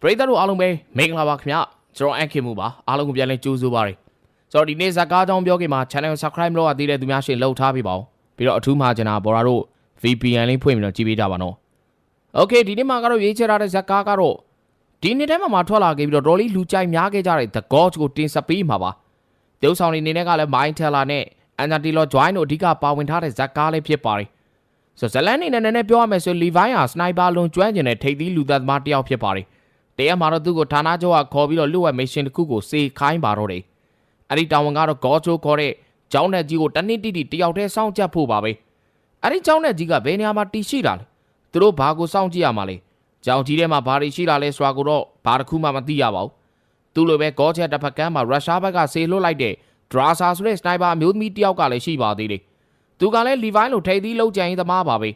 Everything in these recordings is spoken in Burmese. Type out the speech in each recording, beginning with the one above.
ပရိသတ်တို့အားလုံးပဲမင်္ဂလာပါခင်ဗျကျွန်တော်အန်ခင်မှုပါအားလုံးကိုပြန်လည်ကြိုးဆိုပါရစေကျွန်တော်ဒီနေ့ဇာတ်ကားကြောင်းပြောခင်မှာ channel ကို subscribe လုပ်ရသေးတဲ့သူများရှင်လှုပ်ထားပေးပါဦးပြီးတော့အထူးမှာကျွန်တော်ဘော်ရာတို့ VPN လေးဖွင့်ပြီးတော့ကြည့်ပေးကြပါနော် Okay ဒီနေ့မှာကတော့ရေးချထားတဲ့ဇာတ်ကားကတော့ဒီနေ့ထဲမှာမှထွက်လာခဲ့ပြီးတော့တော်လေးလူကြိုက်များခဲ့ကြတဲ့ The Gods ကိုတင်ဆက်ပေးမှာပါတုပ်ဆောင်နေနေနဲ့ကလည်း Mind Teller နဲ့ Anatilo Join တို့အဓိကပါဝင်ထားတဲ့ဇာတ်ကားလေးဖြစ်ပါတယ်ဆိုတော့ဇလန်နေနဲ့နည်းနည်းပြောရမယ်ဆိုလီဗိုင်းဟာစနိုက်ပါလုံးကျွမ်းကျင်တဲ့ထိပ်သီးလူသက်သမားတစ်ယောက်ဖြစ်ပါတယ် တရက်မှာတော့သူ့ကိုဌာနချုပ်ကခေါ်ပြီးတော့လူဝက်မစ်ရှင်တစ်ခုကိုစေခိုင်းပါတော့တယ်အဲ့ဒီတာဝန်ကတော့ God ချိုခေါ်တဲ့ကျောင်းနဲ့ကြီးကိုတနစ်တိတိတယောက်တည်းစောင့်ကြပ်ဖို့ပါပဲအဲ့ဒီကျောင်းနဲ့ကြီးကဘယ်နေရာမှာတည်ရှိတာလဲသူတို့ဘာကိုစောင့်ကြည့်ရမှာလဲကျောင်းကြီးထဲမှာဘာတွေရှိတာလဲဆိုတာကိုတော့ဘာတစ်ခုမှမသိရပါဘူးသူလိုပဲ God ချက်တစ်ဖက်ကမ်းမှာရုရှားဘက်ကစေလွတ်လိုက်တဲ့ Drasa ဆိုတဲ့စနိုက်ပါအမျိုးသမီးတစ်ယောက်ကလည်းရှိပါသေးတယ်သူကလည်း Levi လိုထိပ်သီးလောက်ကြံရင်သမားပါပဲ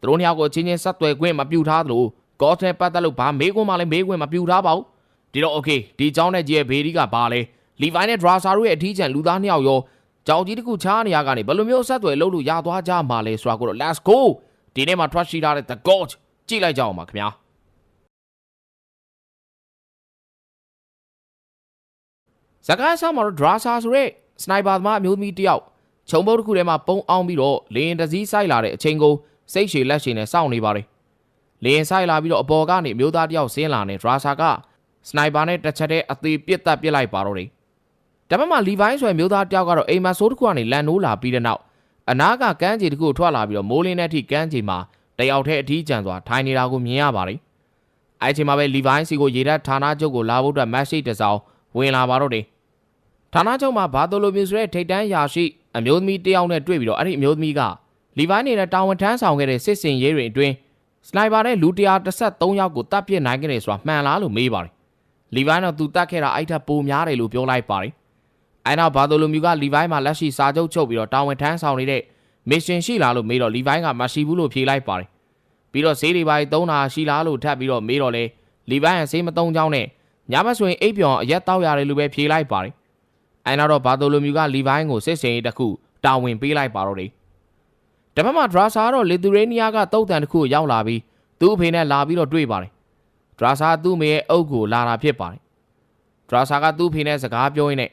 သူတို့နှစ်ယောက်ကိုချင်းချင်းဆက်သွယ်ခွင့်မပြုထားသလို God နဲ့ပတ်သက်လို့ဘာမေးခွန်းမှလည်းမေးခွင့်မပြုထားပါဘူးဒီတော့ okay ဒီเจ้าနဲ့ကြီးရဲ့ဘေဒီကဘာလဲ Levi နဲ့ Drasa တို့ရဲ့အထီးကျန်လူသားနှစ်ယောက်ရောကြောင်ကြီးတစ်ခုချားနေရကနေဘယ်လိုမျိုးဆက်သွယ်လုပ်လို့ရသွားကြမှာလဲဆိုတာကိုတော့ let's go ဒီနေ့မှာ trust ရှိထားတဲ့ The God ကြည့်လိုက်ကြအောင်ပါခင်ဗျာဇကားဆောင်မှာတော့ Drasa ဆိုတဲ့ sniper သမားအမျိုးသမီးတစ်ယောက်ခြုံပုတ်တစ်ခုထဲမှာပုံအောင်ပြီးတော့လေရင်တစည်းဆိုင်လာတဲ့အချိန်ကိုစိတ်ရှည်လက်ရှည်နဲ့စောင့်နေပါတယ် လေရင်ဆိုင်လာပြီးတော့အပေါ်ကနေအမျိုးသားတစ်ယောက်ဆင်းလာနေ Drasa က sniper နဲ့တစ်ချက်တည်းအသေးပစ်တက်ပစ်လိုက်ပါတော့တယ်ဒါပေမဲ့လီဗိုင်းဆိုတဲ့မျိုးသားတယောက်ကတော့အိမ်မဆိုးတစ်ခုကနေလန်နိုးလာပြီးတဲ့နောက်အနားကကမ်းခြေတစ်ခုထွက်လာပြီးတော့မိုးလင်းတဲ့အထိကမ်းခြေမှာတယောက်တည်းအထီးကျန်စွာထိုင်နေတာကိုမြင်ရပါတယ်။အဲအချိန်မှာပဲလီဗိုင်းစီကိုရေတပ်ဌာနချုပ်ကိုလာဖို့အတွက်မက်ဆေ့တစ်စောင်ဝင်လာပါတော့တယ်။ဌာနချုပ်မှာဘာတိုလိုမျိုးဆိုတဲ့ထိတ်တန်းရာရှိအမျိုးသမီးတယောက်နဲ့တွေ့ပြီးတော့အဲ့ဒီအမျိုးသမီးကလီဗိုင်းနေတဲ့တာဝန်ထမ်းဆောင်ခဲ့တဲ့စစ်စင်ရေးတွေအတွင်း စနိုက်ပါနဲ့လူ133ယောက်ကိုတပ်ပစ်နိုင်ခဲ့တယ်ဆိုတာမှန်လားလို့မေးပါတယ်။လီဗိုင်းတော့သူတတ်ခဲ့တာအဲ့ထက်ပိုများတယ်လို့ပြောလိုက်ပါတယ်။အဲနောက်ဘာတိုလိုမျိုးကလီဗိုင်းမှာလက်ရှိစာချုပ်ချုပ်ပြီးတော့တာဝန်ထမ်းဆောင်နေတဲ့မစ်ရှင်ရှိလားလို့မေးတော့လီဗိုင်းကမရှိဘူးလို့ဖြေလိုက်ပါတယ်။ပြီးတော့ဈေးတွေပါသုံးတာရှိလားလို့ထပ်ပြီးတော့မေးတော့လေလီဗိုင်းကဈေးမသုံးကြောင်းနဲ့ညမဆိုရင်အိပ်ပျော်အရက်တောက်ရတယ်လို့ပဲဖြေလိုက်ပါတယ်။အဲနောက်တော့ဘာတိုလိုမျိုးကလီဗိုင်းကိုစစ်စင်ရေးတစ်ခုတာဝန်ပေးလိုက်ပါတော့တယ်။ တပတ်မှာဒရာဆာကတော့လီသူရေးနီးယားကတုတ်တန်တစ်ခုရောက်လာပြီးသူ့အဖေနဲ့လာပြီးတော့တွေ့ပါတယ်။ဒရာဆာသူ့မေရဲ့အုပ်ကိုလာတာဖြစ်ပါတယ်။ဒရာဆာကသူ့ဖေနဲ့စကားပြောရင်းနဲ့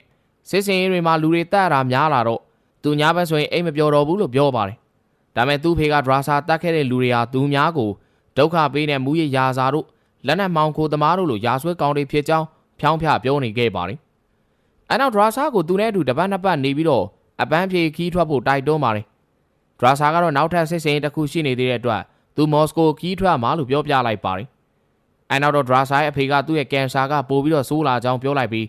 စစ်စင်ရေးတွေမှာလူတွေတက်ရတာများလာတော့သူညာဘက်ဆိုရင်အိမ်မပြောတော့ဘူးလို့ပြောပါတယ်။ဒါပေမဲ့သူ့ဖေကဒရာဆာတတ်ခဲ့တဲ့လူတွေဟာသူများကိုဒုက္ခပေးတဲ့မူရရာဇာတို့လက်နက်မောင်ခိုသမားတို့လိုရာဆွဲကောင်းတွေဖြစ်ကြောင်းဖြောင်းဖြပြောနေခဲ့ပါတယ်။အဲနောက်ဒရာဆာကိုသူနဲ့အတူတပတ်နှစ်ပတ်နေပြီးတော့အပန်းဖြေခီးထွက်ဖို့တိုက်တွန်းပါတယ်။ဒ ရာဆာကတော့နောက်ထပ်စစ်စင်ရေးတစ်ခုရှိနေသေးတဲ့အတွက်သူမော်စကိုခီးထွက်မှာလို့ပြောပြလိုက်ပါတယ်။အဲနောက်တော့ဒရာဆာရဲ့အဖေကသူ့ရဲ့ကင်ဆာကပိုပြီးတော့ဆိုးလာကြောင်းပြောလိုက်ပြီး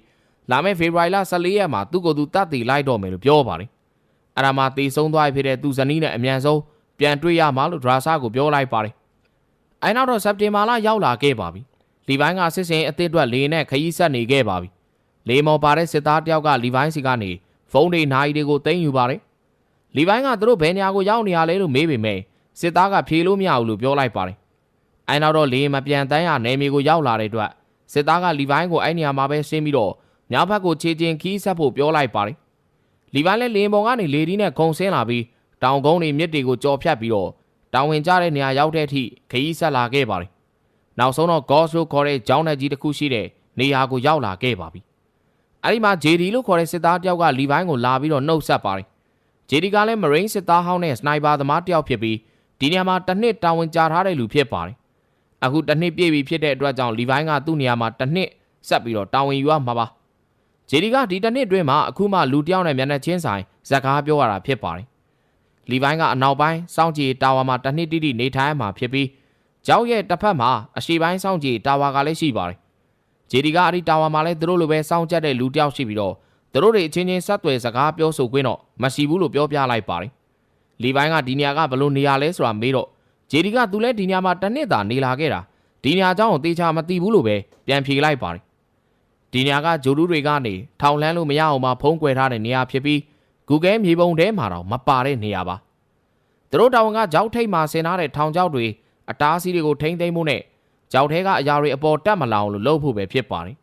လာမယ့်ဖေဖော်ဝါရီလ14ရက်မှာသူ့ကိုယ်သူတတ်တည်လိုက်တော့မယ်လို့ပြောပါတယ်။အဲ့ဒါမှတေဆုံးသွားဖြစ်တဲ့သူဇနီးနဲ့အမြန်ဆုံးပြန်တွေ့ရမှာလို့ဒရာဆာကိုပြောလိုက်ပါတယ်။အဲနောက်တော့စက်တင်ဘာလရောက်လာခဲ့ပါပြီ။လီဘိုင်းကစစ်စင်အသစ်အတွက်လေနဲ့ခရီးဆက်နေခဲ့ပါပြီ။လေမော်ပါတဲ့စစ်သားတယောက်ကလီဘိုင်းစီကနေဖုန်းတွေနိုင်တွေကိုသိမ်းယူပါတယ်။ လီဘိုင်းကသူတို့ဘယ်နေရာကိုရောက်နေရလဲလို့မေးပေမဲ့စစ်သားကဖြေလို့မရဘူးလို့ပြောလိုက်ပါတယ်။အဲနောက်တော့လေမပြန်တန်းရနယ်မြေကိုရောက်လာတဲ့အတွက်စစ်သားကလီဘိုင်းကိုအဲ့နေရာမှာပဲဆင်းပြီးတော့မြောက်ဘက်ကိုခြေချင်းခီးဆက်ဖို့ပြောလိုက်ပါတယ်။လီဘိုင်းလည်းလေပုံကနေလေဒီနဲ့ခုံဆင်းလာပြီးတောင်ကုန်းတွေမြစ်တွေကိုကြော်ဖြတ်ပြီးတော့တောင်ဝင်ကြတဲ့နေရာရောက်တဲ့အထိခရီးဆက်လာခဲ့ပါတယ်။နောက်ဆုံးတော့ Ghost လို့ခေါ်တဲ့ကျောင်းနယ်ကြီးတစ်ခုရှိတဲ့နေရာကိုရောက်လာခဲ့ပါပြီ။အဲဒီမှာ JD လို့ခေါ်တဲ့စစ်သားတယောက်ကလီဘိုင်းကိုလာပြီးတော့နှုတ်ဆက်ပါတယ်။ JD ကလည်း Marine စစ်သားဟောင်းနဲ့စနိုက်ပါသမားတယောက်ဖြစ်ပြီးဒီနေရာမှာတစ်နှစ်တာဝန်ကြာထားတဲ့လူဖြစ်ပါတယ်။အခုတစ်နှစ်ပြည့်ပြီဖြစ်တဲ့အတွက်ကြောင့်လီဘိုင်းကသူ့နေရာမှာတစ်နှစ်ဆက်ပြီးတော့တာဝန်ယူရမှာပါ။ဂျေဒီကဒီတစ်နှစ်အတွင်းမှာအခုမှလူတယောက်နဲ့မျက်နှာချင်းဆိုင်ဇက်ကားပြောရတာဖြစ်ပါတယ်။လီဘိုင်းကအနောက်ပိုင်းစောင့်ကြည့်တာဝါမှာတစ်နှစ်တိတိနေထိုင်မှာဖြစ်ပြီးကျောက်ရဲ့တစ်ဖက်မှာအရှိပိုင်းစောင့်ကြည့်တာဝါကလည်းရှိပါတယ်။ဂျေဒီကအဲ့ဒီတာဝါမှာလည်းသူတို့လိုပဲစောင့်ကြတဲ့လူတယောက်ရှိပြီးတော့ သူတို့တွေအချင်းချင်းဆက်သွယ်စကားပြောဆိုခွင့်တော့မရှိဘူးလို့ပြောပြလိုက်ပါတယ်။လီဘိုင်းကဒီနေရာကဘယ်လိုနေရာလဲဆိုတာမေးတော့ဂျေဒီကသူလည်းဒီနေရာမှာတစ်နှစ်သာနေလာခဲ့တာဒီနေရာအကြောင်းကိုသေချာမသိဘူးလို့ပဲပြန်ဖြေလိုက်ပါတယ်ဒီနေရာကဂျိုဒူးတွေကနေထောင်လန်းလို့မရအောင်မှဖုံးကွယ်ထားတဲ့နေရာဖြစ်ပြီး Google မြေပုံထဲမှာတော့မပါတဲ့နေရာပါသူတို့တောင်ကကြောက်ထိတ်မှာဆင်ထားတဲ့ထောင်ကြောက်တွေအတားစီးတွေကိုထိမ့်သိမ့်မှုနဲ့ကြောက်ထဲကအရာတွေအပေါ်တက်မလာအောင်လို့လုပ်ဖို့ပဲဖြစ်ပါတယ်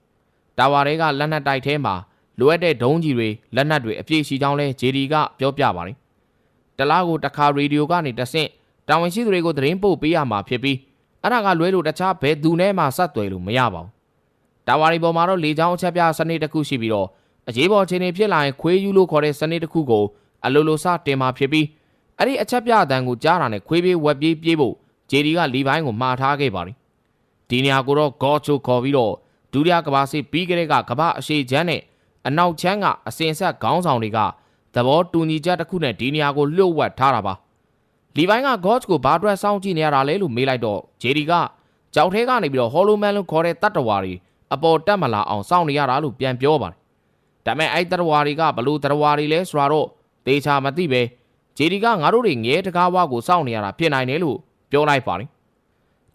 တာဝါတွေကလက်နက်တိုက်ထဲမှာ လိုအပ်တဲ့ဒုံးကြီးတွေလက်နက်တွေအပြည့်ရှိကြောင်းလဲ JD ကပြောပြပါတယ်တလားကိုတစ်ခါရေဒီယိုကနေတဆင့်တာဝန်ရှိသူတွေကိုသတင်းပို့ပေးရမှာဖြစ်ပြီးအဲ့ဒါကလွဲလို့တခြားဘယ်သူနဲ့မှဆက်သွယ်လို့မရပါဘူးတာဝါရီပေါ်မှာတော့လေချောင်းအချက်ပြစနစ်တစ်ခုရှိပြီးတော့အရေးပေါ်အခြေအနေဖြစ်လာရင်ခွေးယူလို့ခေါ်တဲ့စနစ်တစ်ခုကိုအလိုလိုစတင်มาဖြစ်ပြီးအဲ့ဒီအချက်ပြအတန်းကိုကြားတာနဲ့ခွေးပြေးဝက်ပြေးပြေးဖို့ဂျေဒီကလီပိုင်းကိုမှားထားခဲ့ပါတယ်ဒီနေရာကိုတော့ဂေါချိုခေါ်ပြီးတော့ဒုတိယကမ္ဘာစစ်ပြီးကလေးကကမ္ဘာအရှိချမ်းနဲ့ အနောက်ချမ်းကအစင်ဆက်ခေါင်းဆောင်တွေကသဘောတူညီချက်တစ်ခုနဲ့ဒီနေရာကိုလှုပ်ဝက်ထားတာပါလီပိုင်းကဂေါချ်ကိုဘာအတွက်စောင့်ကြည့်နေရတာလဲလို့မေးလိုက်တော့ဂျေဒီကကြောက်ထဲကနေပြီးတော့ဟော်လိုမန်လို့ခေါ်တဲ့တတ်တော်ဝါတွေအပေါ်တက်မလာအောင်စောင့်နေရတာလို့ပြန်ပြောပါတယ်ဒါပေမဲ့အဲ့တတ်တော်ဝါတွေကဘလို့တတ်တော်ဝါတွေလဲဆိုတော့တေချာမသိပဲဂျေဒီကငါတို့တွေငဲတကားဝါကိုစောင့်နေရတာဖြစ်နိုင်တယ်လို့ပြောလိုက်ပါတယ်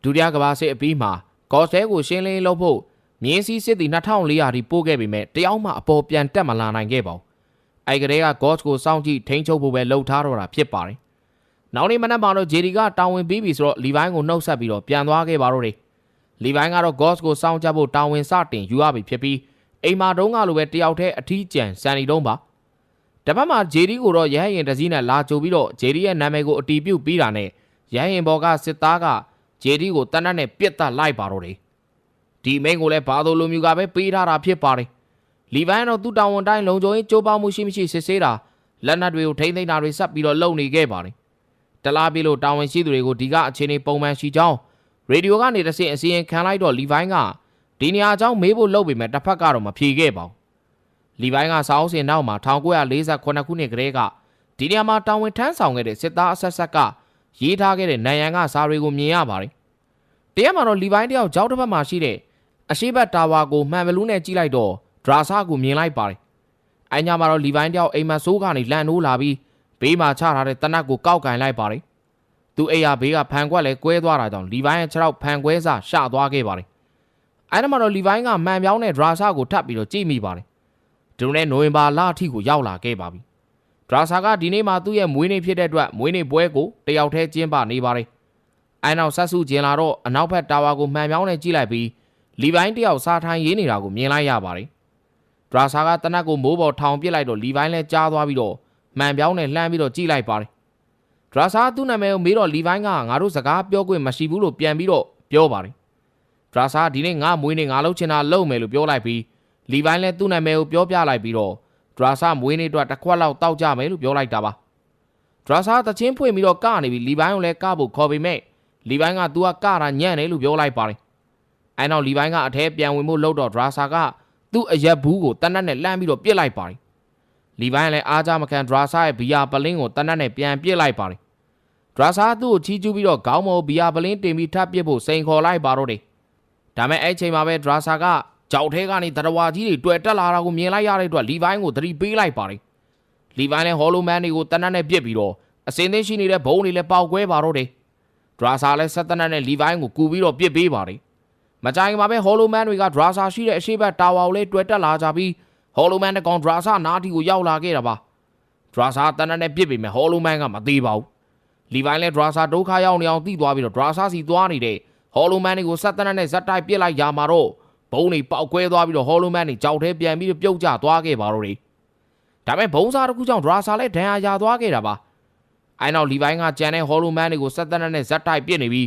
ဒုတိယကမ္ဘာစစ်အပြီးမှာကော့စဲကိုရှင်းလင်းလုပ်ဖို့ မြင်းစည်းစစ်သည်2400ထိပို့ခဲ့ပေမဲ့တယောက်မှအပေါ်ပြန်တက်မလာနိုင်ခဲ့ပါဘူး။အဲ့ကလေးကကော့စ်ကိုစောင့်ကြည့်ထိန်းချုပ်ဖို့ပဲလှုပ်ထားတော့တာဖြစ်ပါတယ်။နောက်နေ့မနက်မှာတော့ဂျေဒီကတာဝန်ပြီးပြီဆိုတော့လီဘိုင်းကိုနှုတ်ဆက်ပြီးတော့ပြန်သွားခဲ့ပါတော့တယ်။လီဘိုင်းကတော့ကော့စ်ကိုစောင့်ကြဖို့တာဝန်စတင်ယူရပြီဖြစ်ပြီးအိမ်မာတုံးကလိုပဲတယောက်တည်းအထီးကျန်စန်လီတုံးပါ။တပတ်မှာဂျေဒီကိုတော့ရဟရင်တစည်းနဲ့လာကြိုပြီးတော့ဂျေဒီရဲ့နာမည်ကိုအတီးပြုတ်ပြီးတာနဲ့ရဟရင်ဘော်ကစစ်သားကဂျေဒီကိုတနတ်နဲ့ပြစ်တက်လိုက်ပါတော့တယ်။ ဒီမိန်ကိုလည်းဘာလို့လိုမျိုးကပဲပေးထားတာဖြစ်ပါတယ်။လီဗန်တော့သူ့တာဝန်တိုင်းလုံခြုံရေးကြိုးပမ်းမှုရှိမရှိစစ်ဆေးတာလက်နက်တွေကိုထိမ့်သိမ်းတာတွေဆက်ပြီးတော့လုပ်နေခဲ့ပါတယ်။တလားပြေလို့တာဝန်ရှိသူတွေကိုဒီကအခြေအနေပုံမှန်ရှိကြောင်းရေဒီယိုကနေတစ်ဆင့်အစီရင်ခံလိုက်တော့လီဗိုင်းကဒီနေရာအကြောင်းမေးဖို့လုပ်ပေမဲ့တစ်ဖက်ကတော့မဖြေခဲ့ပါဘူး။လီဗိုင်းကစာအုပ်စင်နောက်မှာ1948ခုနှစ်ကတည်းကဒီနေရာမှာတာဝန်ထမ်းဆောင်ခဲ့တဲ့စစ်သားအဆက်ဆက်ကရေးထားခဲ့တဲ့နိုင်ရန်ကစာတွေကိုမြင်ရပါတယ်။တရက်မှာတော့လီဗိုင်းတယောက်ကြောက်တစ်ဖက်မှာရှိတဲ့ အရှိဘတ်တာဝါကိုမှန်ဘလူးနဲ့ကြည့်လိုက်တော့ဒရာဆာကိုမြင်လိုက်ပါတယ်။အညာမှာတော့လီဗိုင်းတယောက်အိမ်မက်ဆိုးကနေလန်နိုးလာပြီးဘေးမှာချထားတဲ့တနတ်ကိုကောက်ကင်လိုက်ပါတယ်။သူအိယာဘေးကဖန်ကွက်လည်းကွဲသွားတာကြောင့်လီဗိုင်းရဲ့ခြေထောက်ဖန်ကွဲစရှသွားခဲ့ပါတယ်။အဲဒါမှတော့လီဗိုင်းကမှန်ပြောင်းတဲ့ဒရာဆာကိုထပ်ပြီးတော့ကြည့်မိပါတယ်။ဒီလိုနဲ့နိုဝင်ဘာလအထိကိုရောက်လာခဲ့ပါပြီ။ဒရာဆာကဒီနေ့မှသူ့ရဲ့မွေးနေ့ဖြစ်တဲ့အတွက်မွေးနေ့ပွဲကိုတယောက်တည်းကျင်းပနေပါတယ်။အဲနောက်ဆက်စုကျင်လာတော့အနောက်ဘက်တာဝါကိုမှန်ပြောင်းနဲ့ကြည့်လိုက်ပြီး လီဗိုင်းတယောက်စားထိုင်းရေးနေတာကိုမြင်လိုက်ရပါတယ်။ဒရာဆာကတနက်ကိုမိုးပေါ်ထောင်ပစ်လိုက်တော့လီဗိုင်းလည်းကြားသွားပြီးတော့မှန်ပြောင်းနဲ့လှမ်းပြီးတော့ကြည့်လိုက်ပါတယ်။ဒရာဆာသူ့နာမည်ကိုမေးတော့လီဗိုင်းကငါတို့စကားပြောခွင့်မရှိဘူးလို့ပြန်ပြီးတော့ပြောပါတယ်။ဒရာဆာဒီနေ့ငါမွေးနေ့ငါလုပ်ချင်တာလုပ်မယ်လို့ပြောလိုက်ပြီးလီဗိုင်းလည်းသူ့နာမည်ကိုပြောပြလိုက်ပြီးတော့ဒရာဆာမွေးနေ့အတွက်တစ်ခွက်လောက်တောက်ကြမယ်လို့ပြောလိုက်တာပါ။ဒရာဆာတချင်းဖွင့်ပြီးတော့ကနေပြီးလီဗိုင်းကိုလည်းကဖို့ခေါ်ပေမဲ့လီဗိုင်းက तू ကကတာညံ့တယ် လို့ပြောလိုက်ပါတယ် အဲနောက်လီပိုင်းကအထဲပြန်ဝင်ဖို့လှုပ်တော့ဒရာဆာကသူ့အရက်ဘူးကိုတနတ်နဲ့လှမ်းပြီးတော့ပြစ်လိုက်ပါတယ်လီပိုင်းကလည်းအားကြမခံဒရာဆာရဲ့ဘီယာပလင်းကိုတနတ်နဲ့ပြန်ပြစ်လိုက်ပါတယ်ဒရာဆာသူ့ကိုချီးကျူးပြီးတော့ခေါင်းမောဘီယာပလင်းတင်ပြီးထပ်ပစ်ဖို့စိန်ခေါ်လိုက်ပါတော့တယ်ဒါမဲ့အဲ့ချိန်မှာပဲဒရာဆာကကြောက်ထဲကနေတရဝါကြီးတွေတွေ့တက်လာတာကိုမြင်လိုက်ရတဲ့အတွက်လီပိုင်းကိုသတိပေးလိုက်ပါတယ်လီပိုင်းလည်းဟော်လိုမန်တွေကိုတနတ်နဲ့ပြစ်ပြီးတော့အစင်းသိရှိနေတဲ့ဘုံတွေလည်းပေါက်ကွဲပါတော့တယ်ဒရာဆာလည်းဆက်တနတ်နဲ့လီပိုင်းကိုကူပြီးတော့ပြစ်ပေးပါတယ် မကြိုင်မှာပဲဟော်လိုမန်တွေကဒရာဆာရှိတဲ့အရှိဘက်တာဝါကိုလေးတွေ့တက်လာကြပြီးဟော်လိုမန်တကောင်ဒရာဆာနားတီကိုရောက်လာခဲ့တာပါဒရာဆာတနက်နဲ့ပြစ်ပေမဲ့ဟော်လိုမန်ကမသေးပါဘူးလီဗိုင်းလည်းဒရာဆာဒုက္ခရောက်နေအောင်သိသွားပြီးတော့ဒရာဆာစီသွားနေတဲ့ဟော်လိုမန်တွေကိုဆက်တနက်နဲ့ဇက်တိုက်ပစ်လိုက်ရမှာတော့ဘုံတွေပေါက်ကွဲသွားပြီးတော့ဟော်လိုမန်တွေကြောက်ထဲပြန်ပြီးပြုတ်ကျသွားခဲ့ပါတော့တယ်ဒါပေမဲ့ဘုံစားတစ်ခုကြောင့်ဒရာဆာလည်းဒဏ်ရာရသွားခဲ့တာပါအဲနောက်လီဗိုင်းကကြံတဲ့ဟော်လိုမန်တွေကိုဆက်တနက်နဲ့ဇက်တိုက်ပစ်နေပြီး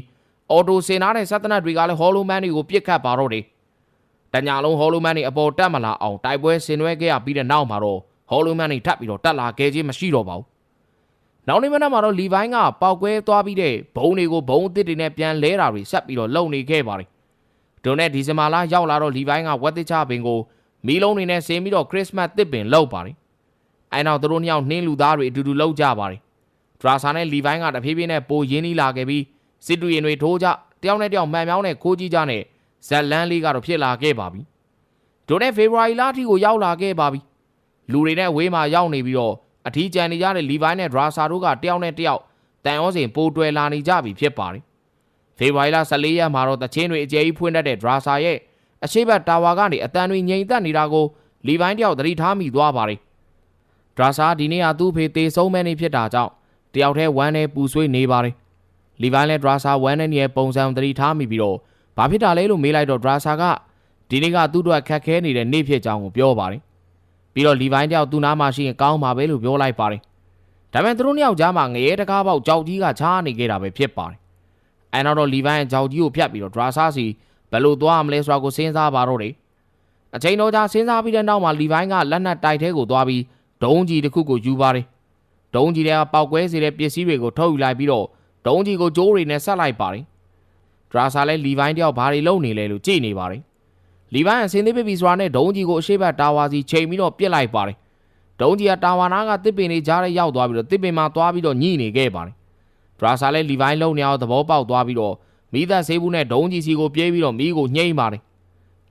အော်တိုစင်နာတဲ့စက်တနတ်တွေကလည်းဟော်လိုမန်တွေကိုပြစ်ခတ်ပါတော့တယ်။တညာလုံးဟော်လိုမန်တွေအပေါ်တက်မလာအောင်တိုက်ပွဲဆင်နွှဲခဲ့ရပြီးတဲ့နောက်မှာတော့ဟော်လိုမန်တွေထပ်ပြီးတော့တက်လာခဲ့ခြင်းမရှိတော့ပါဘူး။နောက်နေ့မနက်မှာတော့လီဗိုင်းကပောက်ကွဲသွားပြီးတဲ့ဘုံတွေကိုဘုံအစ်စ်တွေနဲ့ပြန်လဲတာတွေဆက်ပြီးတော့လုံနေခဲ့ပါတယ်။ဒုနဲ့ဒီဇင်ဘာလရောက်လာတော့လီဗိုင်းကဝက်သစ်ချပင်ကိုမီးလုံးတွေနဲ့ဆင်းပြီးတော့ခရစ်စမတ်တစ်ပင်လုပ်ပါတယ်။အဲနောက်သူတို့နှစ်ယောက်နှင်းလူသားတွေအတူတူလှုပ်ကြပါတယ်။ဒရာဆာနဲ့လီဗိုင်းကတဖြည်းဖြည်းနဲ့ပိုရင်းနှီးလာခဲ့ပြီး စစ်တူရင်တွေထိုးကြတယောက်နဲ့တယောက်မှန်မြောင်းနဲ့ခိုးကြည့်ကြနဲ့ဇက်လန်းလေးကတော့ဖြစ်လာခဲ့ပါပြီဒိုနဲ့ဖေဖော်ဝါရီလအထိကိုရောက်လာခဲ့ပါပြီလူတွေနဲ့ဝေးမှာရောက်နေပြီးတော့အထီးကျန်နေကြတဲ့လီဗိုင်းနဲ့ဒရာဆာတို့ကတယောက်နဲ့တယောက်တန်ရောစင်ပိုးတွယ်လာနေကြပြီဖြစ်ပါတယ်ဖေဖော်ဝါရီလ14ရက်မှာတော့တချင်းတွေအကျယ်ကြီးဖွင့်တတ်တဲ့ဒရာဆာရဲ့အရှိတ်တာဝါကနေအတန်တွေငြိမ်သက်နေတာကိုလီဗိုင်းတယောက်သတိထားမိသွားပါတယ်ဒရာဆာဒီနေ့ဟာသူ့ဖေသေးဆုံးမဲနေဖြစ်တာကြောင့်တယောက်တည်းဝမ်းနဲ့ပူဆွေးနေပါတယ် လီဗိုင်းလည်းဒရာဆာဝမ်းနဲ့ရဲ့ပုံစံသတိထားမိပြီးတော့ဘာဖြစ်တာလဲလို့မေးလိုက်တော့ဒရာဆာကဒီနေ့ကသူ့တို့ခက်ခဲနေတဲ့နေ့ဖြစ်ကြောင်းကိုပြောပါတယ်ပြီးတော့လီဗိုင်းတယောက်သူ့နားမှာရှိရင်ကောင်းပါပဲလို့ပြောလိုက်ပါတယ်ဒါပေမဲ့သူတို့နှစ်ယောက်ကြားမှာငရဲတကားပေါက်ကြောက်ကြီးကချားနေခဲ့တာပဲဖြစ်ပါတယ်အဲနောက်တော့လီဗိုင်းကြောက်ကြီးကိုဖြတ်ပြီးတော့ဒရာဆာစီဘယ်လိုသွားမလဲဆိုတာကိုစဉ်းစားပါတော့တယ်အချိန်တော်ကြာစဉ်းစားပြီးတဲ့နောက်မှာလီဗိုင်းကလက်နက်တိုက်ထဲကိုသွားပြီးဒုံးကြီးတစ်ခုကိုယူပါတယ်ဒုံးကြီးတွေကပောက်ကွဲစေတဲ့ပစ္စည်းတွေကိုထုတ်ယူလိုက်ပြီးတော့ ဒုံးကြီးကိုကြိုးတွေနဲ့ဆက်လိုက်ပါတယ်ဒရာဆာလည်းလီပိုင်းတယောက်ဘာတွေလုပ်နေလဲလို့ကြည့်နေပါတယ်လီပိုင်းအစင်းသေးပြပြီဆိုတာနဲ့ဒုံးကြီးကိုအရှိတ်တာဝါစီချိန်ပြီးတော့ပြစ်လိုက်ပါတယ်ဒုံးကြီးကတာဝါနာကတစ်ပင်လေးကြားထဲရောက်သွားပြီးတော့တစ်ပင်မှာသွားပြီးတော့ညှိနေခဲ့ပါတယ်ဒရာဆာလည်းလီပိုင်းလုံနေအောင်သဘောပေါက်သွားပြီးတော့မိသက်ဆေးဘူးနဲ့ဒုံးကြီးစီကိုပြေးပြီးတော့မိကိုညှိမ့်ပါတယ်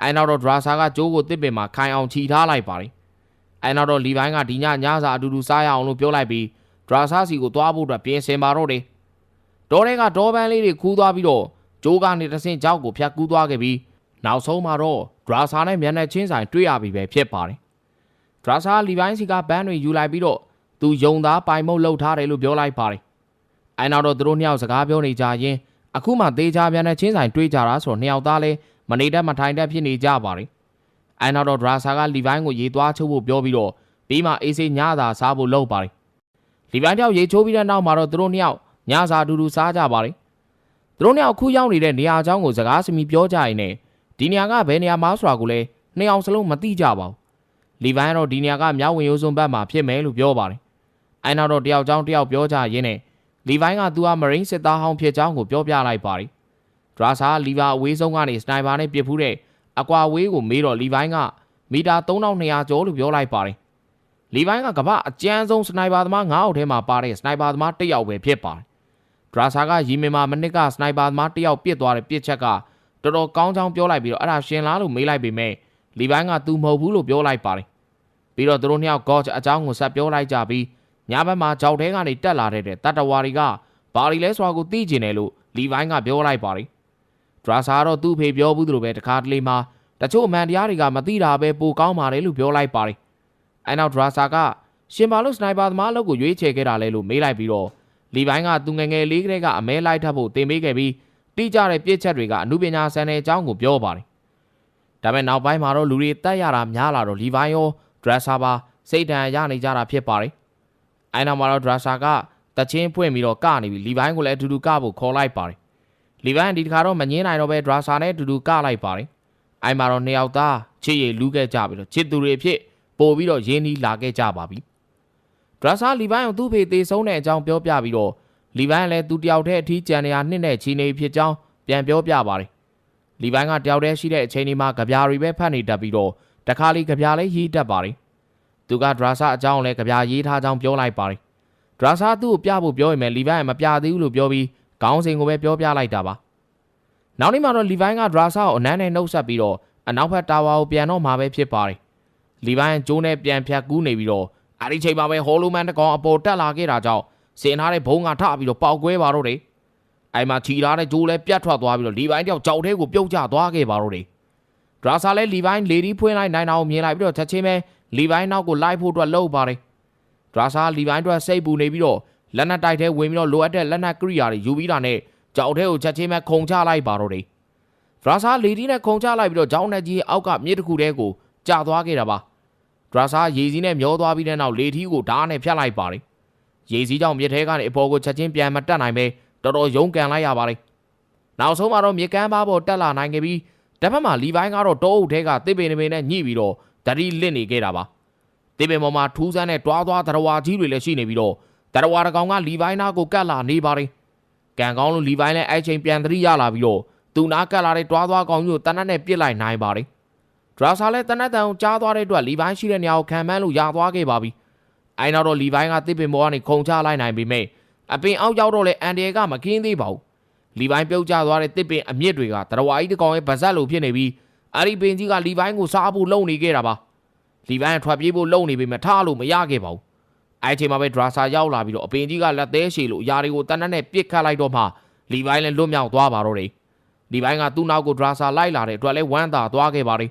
အဲနောက်တော့ဒရာဆာကကြိုးကိုတစ်ပင်မှာခိုင်အောင်ခြိထားလိုက်ပါတယ်အဲနောက်တော့လီပိုင်းကဒီညညစာအတူတူစားရအောင်လို့ပြောလိုက်ပြီးဒရာဆာစီကိုသွားဖို့အတွက်ပြင်ဆင်ပါတော့တယ် ဒေါ်တွေကဒေါ်ပန်းလေးတွေခူးသွားပြီးတော့ဂျိုးကနေတဆင့်ကြောက်ကိုဖြတ်ကူးသွားခဲ့ပြီးနောက်ဆုံးမှာတော့ဒရာဆာနဲ့မျက်နှာချင်းဆိုင်တွေ့ရပြီပဲဖြစ်ပါတယ်ဒရာဆာလီပိုင်းစီကဘန်းတွေယူလိုက်ပြီးတော့သူယုံသားပိုင်မုတ်လှုပ်ထားတယ်လို့ပြောလိုက်ပါတယ်အဲနောက်တော့သူတို့နှစ်ယောက်စကားပြောနေကြရင်အခုမှသေးချာပြန်တဲ့ချင်းဆိုင်တွေ့ကြတာဆိုတော့နှစ်ယောက်သားလဲမနေတတ်မထိုင်တတ်ဖြစ်နေကြပါတယ်။အဲနောက်တော့ဒရာဆာကလီပိုင်းကိုရေသွားချိုးဖို့ပြောပြီးတော့ပြီးမှအေးစေးညသာစားဖို့လုပ်ပါတယ်။လီပိုင်းတယောက်ရေချိုးပြီးတဲ့နောက်မှာတော့သူတို့နှစ်ယောက် ညစာအတူတူစားကြပါတယ်။သူတို့နှစ်ယောက်ခုရောက်နေတဲ့နေရာအကြောင်းကိုစကားစမီပြောကြရင်လည်းဒီနေရာကဘယ်နေရာမှဆိုတာကိုလည်းနှစ်ယောက်စလုံးမသိကြပါဘူး။လီပိုင်းကတော့ဒီနေရာကမြောက်ဝင်ရိုးစွန်းဘက်မှာဖြစ်မယ်လို့ပြောပါတယ်။အဲနောက်တော့တယောက်ကြောင်းတယောက်ပြောကြရင်းနဲ့လီဗိုင်းကသူဟာမရိန်းစစ်သားဟောင်းဖြစ်ကြောင်းကိုပြောပြလိုက်ပါတယ်။ဒရာဆာလီဗာအဝေးဆုံးကနေစနိုက်ပါနဲ့ပစ်ဖူးတဲ့အကွာဝေးကိုမေးတော့လီဗိုင်းကမီတာ3200ကျော်လို့ပြောလိုက်ပါတယ်။လီဗိုင်းကကမ္ဘာအကျန်းဆုံးစနိုက်ပါသမား9ယောက်ထဲမှာပါတဲ့စနိုက်ပါသမား1ယောက်ပဲဖြစ်ပါတယ်။ဒ ရာဆာကရီမင်မာမနစ်ကစနိုက်ပါသမား1ယောက်ပစ်သွားတဲ့ပစ်ချက်ကတော်တော်ကောင်းချောင်းပြောလိုက်ပြီးတော့အဲ့ဒါရှင်လားလို့မေးလိုက်ပေမဲ့လီဗိုင်းကသူမဟုတ်ဘူးလို့ပြောလိုက်ပါတယ်။ပြီးတော့သူတို့နှစ်ယောက်ကော့ချ်အကြောင်းကိုဆက်ပြောလိုက်ကြပြီးညဘက်မှာကြောက်တဲကနေတက်လာတဲ့တတ္တဝါတွေကဘာလီလဲဆိုတာကိုသိကျင်တယ်လို့လီဗိုင်းကပြောလိုက်ပါတယ်ဒရာဆာတော့သူ့ဖေပြောဘူးသလိုပဲတခါတလေမှာတချို့အမှန်တရားတွေကမသိတာပဲပိုကောင်းပါတယ်လို့ပြောလိုက်ပါတယ်အဲနောက်ဒရာဆာကရှင်ဘာလို့စနိုက်ပါသမားလုပ်ကိုရွေးချယ်ခဲ့တာလဲလို့မေးလိုက်ပြီးတော့ လီဗိုင်းကသူငယ်ငယ်လေးကလေးကအမဲလိုက်ထပ်ဖို့တင်ပေးခဲ့ပြီးတိကျတဲ့ပြစ်ချက်တွေကအမှုပညာဆန်တဲ့အကြောင်းကိုပြောပါတယ်ဒါပေမဲ့နောက်ပိုင်းမှာတော့လူတွေတက်ရတာများလာတော့လီဗိုင်းရောဒရာဆာပါစိတ်ဒဏ်ရနေကြတာဖြစ်ပါတယ်အဲနောက်မှာတော့ဒရာဆာကတချင်းဖွင့်ပြီးတော့ကနေပြီးလီဗိုင်းကိုလည်းအတူတူကဖို့ခေါ်လိုက်ပါတယ်လီဗိုင်းဒီတခါတော့မငင်းနိုင်တော့ပဲဒရာဆာနဲ့အတူတူကလိုက်ပါတယ်အိုင်မှာတော့နှစ်ယောက်သားချစ်ရည်လူးခဲ့ကြပြီးတော့ချစ်သူတွေဖြစ်ပို့ပြီးတော့ရင်းနှီးလာခဲ့ကြပါပြီ ဒရာဆာလီဗိုင်းကိုသူ့ဖေသေးဆုံးတဲ့အကြောင်းပြောပြပြီးတော့လီဗိုင်းလည်းသူတယောက်တည်းအထီးကျန်နေရနှစ်နဲ့ချီနေဖြစ်ကြောင်းပြန်ပြောပြပါတယ်လီဗိုင်းကတယောက်တည်းရှိတဲ့အချိန်ဒီမှာကြပြာတွေပဲဖတ်နေတတ်ပြီးတော့တခါလီကြပြာလည်းရေးတတ်ပါတယ်သူကဒရာဆာအကြောင်းလည်းကြပြာရေးထားကြောင်းပြောလိုက်ပါတယ်ဒရာဆာသူ့ကိုပြဖို့ပြောရင်လည်းလီဗိုင်းကမပြသေးဘူးလို့ပြောပြီးခေါင်းစဉ်ကိုပဲပြောပြလိုက်တာပါနောက်နေ့မှာတော့လီဗိုင်းကဒရာဆာကိုအနမ်းနဲ့နှုတ်ဆက်ပြီးတော့အနောက်ဘက်တာဝါကိုပြန်တော့မှာပဲဖြစ်ပါတယ်လီဗိုင်းကျိုးနဲ့ပြန်ဖြတ်ကူးနေပြီးတော့ အဲ့ဒီချိန်မှာပဲဟောလိုမန်တကောင်အပေါ်တက်လာခဲ့တာကြောင့်စင်ထားတဲ့ဘုံကထပြီးတော့ပေါက်ကွဲပါတော့တယ်အဲ့မှာခြီထားတဲ့ဂျိုးလည်းပြတ်ထွက်သွားပြီးတော့လီဗိုင်းတယောက်ကြောက်ထဲကိုပြုတ်ကျသွားခဲ့ပါတော့တယ်ဒရာဆာလည်းလီဗိုင်းလေဒီဖွင့်လိုက်နိုင်တာကိုမြင်လိုက်ပြီးတော့ချက်ချင်းပဲလီဗိုင်းနောက်ကိုလိုက်ဖို့အတွက်လှုပ်ပါတယ်ဒရာဆာလီပိုင်းအတွက်စိတ်ပူနေပြီးတော့လက်နက်တိုက်ထဲဝင်ပြီးတော့လိုအပ်တဲ့လက်နက်ကိရိယာတွေယူပြီးတာနဲ့ကြောက်ထဲကိုချက်ချင်းပဲခုံချလိုက်ပါတော့တယ်ဒရာဆာလေဒီနဲ့ခုံချလိုက်ပြီးတော့ကြောင်းနဲ့ကြီးအောက်ကမြစ်တစ်ခုတည်းကိုကျသွားခဲ့တာပါ ဒရာဆာရေစီးနဲ့မျောသွားပြီးတဲ့နောက်လေထီးကိုဓာတ်နဲ့ဖြတ်လိုက်ပါတယ်ရေစီးကြောင့်မြစ်ထဲကနေအပေါ်ကိုချက်ချင်းပြန်မတက်နိုင်ပဲတော်တော်ရုန်းကန်လိုက်ရပါတယ်နောက်ဆုံးမှာတော့မြစ်ကမ်းပါပေါ်တက်လာနိုင်ခဲ့ပြီးတစ်ဖက်မှာလီပိုင်းကတော့တောအုပ်ထဲကတစ်ပင်တစ်ပင်နဲ့ညှိပြီးတော့ဓာတိလစ်နေခဲ့တာပါတေးပင်ပေါ်မှာထူးဆန်းတဲ့တွားသွားတရဝါကြီးတွေလည်းရှိနေပြီးတော့တရဝါတကောင်ကလီပိုင်းနာကိုကတ်လာနေပါတယ်။ကံကောင်းလို့လီပိုင်းလည်းအဲ့ချိန်ပြန်သတိရလာပြီးတော့သူနာကတ်လာတဲ့တွားသွားကောင်ကြီးကိုတနတ်နဲ့ပြစ်လိုက်နိုင်ပါတယ်။ ဒရာဆာလည်းတနတ်တန်ကိုကြားသွားတဲ့အတွက်လီပိုင်းရှိတဲ့နေရာကိုခံမှန်းလို့ရသွားခဲ့ပါပြီ။အဲ့နောက်တော့လီပိုင်းကတစ်ပင်ပေါ်ကနေခုံချလိုက်နိုင်ပေမဲ့အပင်အောက်ရောက်တော့လေအန်ဒီယကမကင်းသေးပါဘူး။လီပိုင်းပြုတ်ကျသွားတဲ့တစ်ပင်အမြင့်တွေကတရဝါကြီးတကောင်ရဲ့ဗဇက်လိုဖြစ်နေပြီးအဲ့ဒီပင်ကြီးကလီပိုင်းကိုစားဖို့လုံနေခဲ့တာပါ။လီပိုင်းကထွက်ပြေးဖို့လုံနေပေမဲ့ထားလို့မရခဲ့ပါဘူးအဲ့ချိန်မှာပဲဒရာဆာရောက်လာပြီးတော့အပင်ကြီးကလက်သေးရှည်လို့အရာတွေကိုတန်းတန်းနဲ့ပစ်ခတ်လိုက်တော့မှလီပိုင်းလည်းလွတ်မြောက်သွားပါတော့တယ်လီပိုင်းကသူ့နောက်ကိုဒရာဆာလိုက်လာတဲ့အတွက်လည်းဝမ်းသာသွားခဲ့ပါတယ်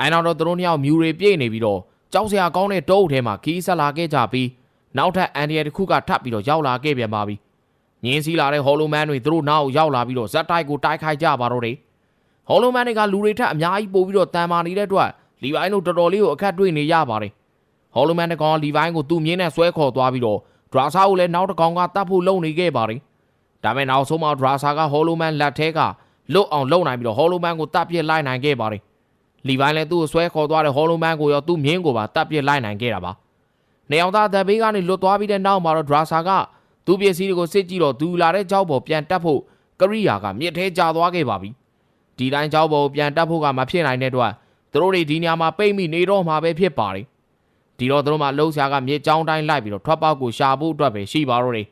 အဲ့နောက်တော့သူတို့နှစ်ယောက်မြူတွေပြည့်နေပြီးတော့ကြောက်စရာကောင်းတဲ့တောအုပ်ထဲမှာခီးဆက်လာခဲ့ကြပြီးနောက်ထပ်အန်ဒီရတစ်ခုကထပ်ပြီးတော့ရောက်လာခဲ့ပြန်ပါပြီငင်းစည်းလာတဲ့ဟော်လိုမန်တွေသူတို့နောက်ရောက်လာပြီးတော့ဇက်တိုက်ကိုတိုက်ခိုက်ကြပါတော့တယ်ဟော်လိုမန်တွေကလူတွေထက်အများကြီးပို့ပြီးတော့တန်မာနေတဲ့အတွက်လီပိုင်းတို့တော်တော်လေးကိုအခက်တွေ့နေရပါတယ်ဟော်လိုမန်တကောင်လီဗိုင်းကိုသူ့မြင်းနဲ့ဆွဲခေါ်သွားပြီးတော့ဒရာဆာကိုလည်းနောက်တကောင်ကတတ်ဖို့လုပ်နေခဲ့ပါတယ်။ဒါပေမဲ့နောက်ဆုံးမှာဒရာဆာကဟော်လိုမန်လက်ထဲကလွတ်အောင်လုပ်နိုင်ပြီးတော့ဟော်လိုမန်ကိုတတ်ပြစ်လိုက်နိုင်ခဲ့ပါတယ်။ လီဗိုင်းလည်းသူ့ကိုဆွဲခေါ်သွားတဲ့ဟော်လိုမန်ကိုရောသူ့မြင်းကိုပါတပ်ပစ်လိုက်နိုင်ခဲ့တာပါနေအောင်သားတပ်ဘေးကနေလွတ်သွားပြီးတဲ့နောက်မှာတော့ဒရာဆာကသူ့ပစ္စည်းတွေကိုစစ်ကြည့်တော့သူလာတဲ့ကြောက်ပေါ်ပြန်တက်ဖို့ကရိယာကမြစ်ထဲကျသွားခဲ့ပါပြီဒီတိုင်းကြောက်ပေါ်ပြန်တက်ဖို့ကမဖြစ်နိုင်တဲ့အတွက်သူတို့တွေဒီညမှာပိတ်မိနေတော့မှာပဲဖြစ်ပါတယ်ဒီတော့သူတို့မှလှုပ်ရှားကမြေကြောင်းတိုင်းလိုက်ပြီးတော့ထွက်ပေါက်ကိုရှာဖို့အတွက်ပဲရှိပါတော့တယ်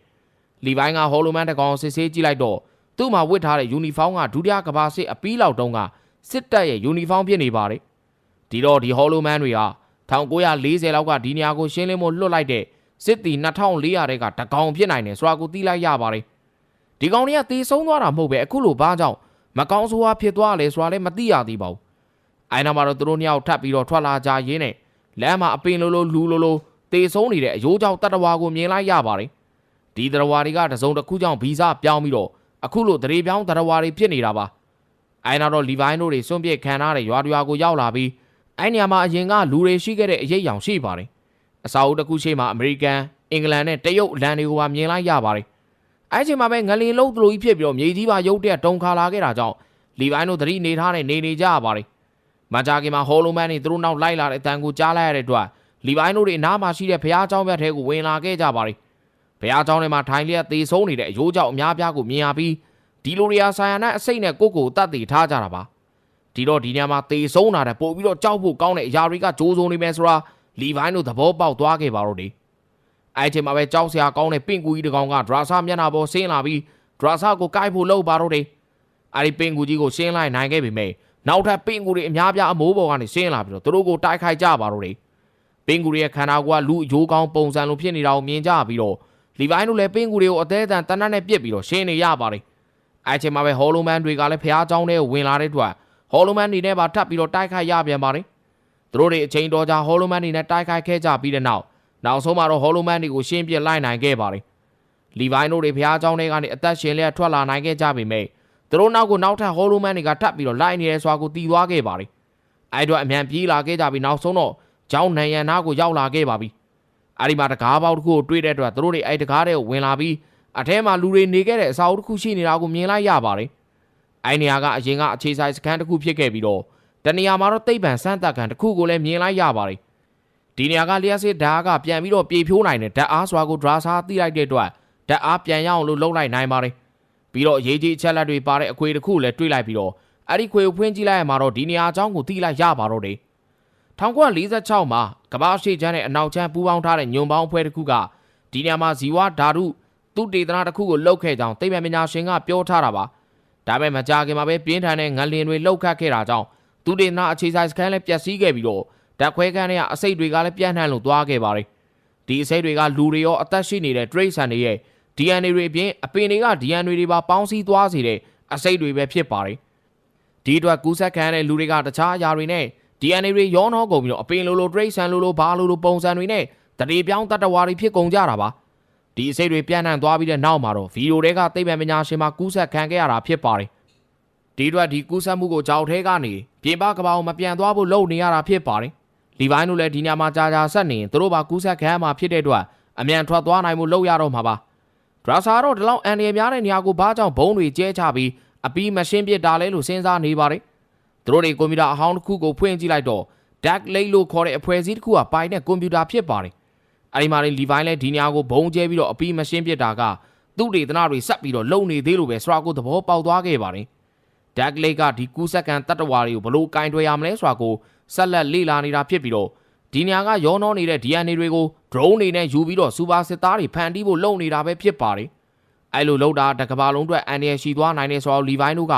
လီဗိုင်းကဟော်လိုမန်တကောင်စစ်ဆေးကြည့်လိုက်တော့သူ့မှာဝတ်ထားတဲ့ယူနီဖောင်းကဒုတိယကမ္ဘာစစ်အပီးလောက်တုန်းက စစ်တပ်ရဲ့ယူနီဖောင်းဖြစ်နေပါတယ်ဒီတော့ဒီဟော်လိုမန်တွေက1940လောက်ကဒီနေရာကိုရှင်းလင်းဖို့လွတ်လိုက်တဲ့စစ်တီ2400တဲ့ကတကောင်ဖြစ်နိုင်တယ်ဆိုတာကိုသိလိုက်ရပါတယ်ဒီကောင်တွေကတေဆုံးသွားတာမဟုတ်ပဲအခုလိုဘာကြောင့်မကောင်းဆိုးဝါးဖြစ်သွားလဲဆိုတာလည်းမသိရသေးပါဘူးအိုင်နာမှာတော့သူတို့နှစ်ယောက်ထပ်ပြီးတော့ထွက်လာကြရင်းနဲ့လမ်းမှာအပင်လိုလိုလူလိုလိုတေဆုံးနေတဲ့အယိုးကြောင့်တတဝါကိုမြင်လိုက်ရပါတယ်ဒီတတဝါတွေကတစုံတစ်ခုကြောင့်ဗီဇပြောင်းပြီးတော့အခုလိုတရေပြောင်းတတဝါတွေဖြစ်နေတာပါ အိုင်နာတော့လီဗိုင်းတို့တွေစွန့်ပစ်ခံထားတဲ့ရွာတရွာကိုရောက်လာပြီးအဲ့နေရာမှာအရင်ကလူတွေရှိခဲ့တဲ့အရေးအယောင်ရှိပါတယ်အစာအုပ်တစ်ခုရှိမှအမေရိကန်အင်္ဂလန်နဲ့တရုတ်လန်တွေကိုပါမြင်လိုက်ရပါတယ်အဲ့ချိန်မှာပဲငလင်လုံးသလိုကြီးဖြစ်ပြီးတော့မြေကြီးပါရုတ်တဲ့တုံခါလာခဲ့တာကြောင့်လီဗိုင်းတို့သတိနေထားနဲ့နေနေကြရပါတယ်မကြခင်မှာဟော်လိုမန်တွေသူတို့နောက်လိုက်လာတဲ့အတန်ကိုကြားလိုက်ရတဲ့အတွက်လီဗိုင်းတို့တွေအနားမှာရှိတဲ့ဘုရားကျောင်းဘက်ထဲကိုဝင်လာခဲ့ကြပါတယ်ဘုရားကျောင်းထဲမှာထိုင်လျက်သေဆုံးနေတဲ့အယိုးကြောင့်အများပြားကိုမြင်ရပြီး ဒီလိုတွေဟာဆိုင်ယာနဲ့အစိတ်နဲ့ကိုကိုတတ်တည်ထားကြတာပါဒီတော့ဒီညမှာသေဆုံးတာတဲ့ပို့ပြီးတော့ကြောက်ဖို့ကောင်းတဲ့အရာတွေကကြိုးစုံနေမယ်ဆိုတာလီဗိုင်းတို့သဘောပေါက်သွားခဲ့ပါတော့တယ်အဲ့ချိန်မှာပဲကြောက်စရာကောင်းတဲ့ပင့်ကူကြီးတကောင်ကဒရာဆာမျက်နှာပေါ်ဆင်းလာပြီးဒရာဆာကိုကိုက်ဖို့လှုပ်ပါတော့တယ်အဲ့ဒီပင့်ကူကြီးကိုရှင်းလိုက်နိုင်ခဲ့ပေမဲ့နောက်ထပ်ပင့်ကူတွေအများပြားအမိုးပေါ်ကနေရှင်းလာပြီးတော့သူတို့ကိုတိုက်ခိုက်ကြပါတော့တယ်ပင့်ကူတွေရဲ့ခန္ဓာကိုယ်ကလူအယိုးကောင်းပုံစံလိုဖြစ်နေတာကိုမြင်ကြပြီးတော့လီဗိုင်းတို့လည်းပင့်ကူတွေကိုအသေးအတန်တနတ်နဲ့ပြစ်ပြီးတော့ရှင်းနေရပါတယ် အဲ့ချိန်မှာပဲဟော်လိုမန်တွေကလည်းဖျားเจ้าထဲကိုဝင်လာတဲ့အတွက်ဟော်လိုမန်နေနဲ့ပါထပ်ပြီးတော့တိုက်ခိုက်ရပြန်ပါတယ်သူတို့တွေအချိန်တော်ကြာဟော်လိုမန်နေနဲ့တိုက်ခိုက်ခဲ့ကြပြီးတဲ့နောက်နောက်ဆုံးမှာတော့ဟော်လိုမန်တွေကိုရှင်းပြလိုက်နိုင်ခဲ့ပါတယ်လီဗိုင်းတို့တွေဖျားเจ้าထဲကနေအသက်ရှင်လျက်ထွက်လာနိုင်ခဲ့ကြပေမဲ့သူတို့နောက်ကိုနောက်ထပ်ဟော်လိုမန်တွေကထပ်ပြီးတော့လိုက်နေရဲစွာကိုတီးသွားခဲ့ပါတယ်အဲ့တော့အမြန်ပြေးလာခဲ့ကြပြီးနောက်ဆုံးတော့ကျောင်းနန်ရန်နာကိုရောက်လာခဲ့ပါပြီအဲ့ဒီမှာတကားပေါက်တစ်ခုကိုတွေ့တဲ့အတွက်သူတို့တွေအဲ့တကားထဲကိုဝင်လာပြီး အထဲမှာလူတွေနေခဲ့တဲ့အစာအုပ်တစ်ခုရှိနေတာကိုမြင်လိုက်ရပါတယ်။အဲ့နေရာကအရင်ကအခြေဆိုင်စခန်းတစ်ခုဖြစ်ခဲ့ပြီးတော့တနေရာမှာတော့တိတ်ပံစမ်းတပ်ကန်တစ်ခုကိုလည်းမြင်လိုက်ရပါတယ်။ဒီနေရာကလျှက်စစ်ဓာတ်ကပြန်ပြီးတော့ပြေဖြိုးနိုင်တဲ့ဓာတ်အားစွာကိုဒရာဆာသိလိုက်တဲ့အတွက်ဓာတ်အားပြန်ရအောင်လို့လှုပ်လိုက်နိုင်ပါတယ်။ပြီးတော့ရေးကြီးအချက်လက်တွေပါတဲ့အခွေတစ်ခုလည်းတွေးလိုက်ပြီးတော့အဲ့ဒီခွေကိုဖွင့်ကြည့်လိုက်ရမှာတော့ဒီနေရာအကြောင်းကိုသိလိုက်ရပါတော့တယ်။1946မှာကမ္ဘာရှိချမ်းနဲ့အနောက်ချမ်းပူးပေါင်းထားတဲ့ညွန်ပေါင်းအဖွဲ့တစ်ခုကဒီနေရာမှာဇီဝဓာတု သူတေသနာတစ်ခုကိုလှုပ်ခဲ့ကြောင်းသိပ္ပံပညာရှင်ကပြောထားတာပါဒါပေမဲ့မကြခင်မှာပဲပြင်းထန်တဲ့ငလင်တွေလှုပ်ခတ်ခဲ့တာကြောင့်သူတေသနာအခြေဆိုင်စခန်းလည်းပျက်စီးခဲ့ပြီးတော့ဓာတ်ခွဲခန်းတွေကအစိတ်တွေကလည်းပြန့်နှံ့လို့သွားခဲ့ပါတယ်ဒီအစိတ်တွေကလူတွေရောအသက်ရှိနေတဲ့ trace ဆန်တွေရဲ့ DNA တွေအပြင်အပင်တွေက DNA တွေပါပေါင်းစည်းသွားစေတဲ့အစိတ်တွေပဲဖြစ်ပါတယ်ဒီအတွက်ကူးဆက်ခံတဲ့လူတွေကတခြားအရာတွေနဲ့ DNA တွေရောနှောကုန်ပြီးတော့အပင်လိုလို trace ဆန်လိုလိုဘာလိုလိုပုံစံတွေနဲ့တရေပြောင်းတတဝါတွေဖြစ်ကုန်ကြတာပါ ဒီအစိတ်တွေပြန့်နှံ့သွားပြီးတဲ့နောက်မှာတော့ဗီဒီယိုတွေကသိပ္ပံပညာရှင်မှကူးဆက်ခံခဲ့ရတာဖြစ်ပါတယ်ဒီအတွက်ဒီကူးဆက်မှုကိုကြောက်ထဲကနေပြင်ပကဘာကိုမပြန်သွားဖို့လုပ်နေရတာဖြစ်ပါတယ်လီဗိုင်းတို့လည်းဒီညမှာကြာကြာဆက်နေရင်သူတို့ပါကူးဆက်ခံရမှာဖြစ်တဲ့အတွက်အမြန်ထွက်သွားနိုင်မှုလုပ်ရတော့မှာပါဒရာဆာတော့ဒီလောက်အန်ဒီရများတဲ့နေရာကိုဘာကြောင့်ဘုံတွေကျဲချပြီးအပီးမရှင်းပြစ်တာလဲလို့စဉ်းစားနေပါတယ်သူတို့တွေကွန်ပျူတာအဟောင်းတစ်ခုကိုဖွင့်ကြည့်လိုက်တော့ Dark Lake လို့ခေါ်တဲ့အဖွဲ့အစည်းတစ်ခုကပိုင်တဲ့ကွန်ပျူတာဖြစ်ပါတယ် အဲဒီမှာလီဗိုင်းလည်းဒီညကိုဘုံကျဲပြီးတော့အပီးမရှင်းပြစ်တာကသူ့ဒေသနာတွေဆက်ပြီးတော့လုံနေသေးလို့ပဲစရာကိုသဘောပေါက်သွားခဲ့ပါတယ်။ Dark Lake ကဒီကူးဆက်ကန်တတ္တဝါတွေကိုဘလို့ကင်တွယ်ရမလဲဆိုတာကိုဆက်လက်လေ့လာနေတာဖြစ်ပြီးတော့ဒီညကရောနှောနေတဲ့ DNA တွေကို drone တွေနဲ့ယူပြီးတော့စူပါစစ်သားတွေဖန်တီးဖို့လုပ်နေတာပဲဖြစ်ပါတယ်။အဲလိုလုပ်တာတကဘာလုံးအတွက်အန်ရရှိသွားနိုင်တယ်ဆိုတော့လီဗိုင်းတို့က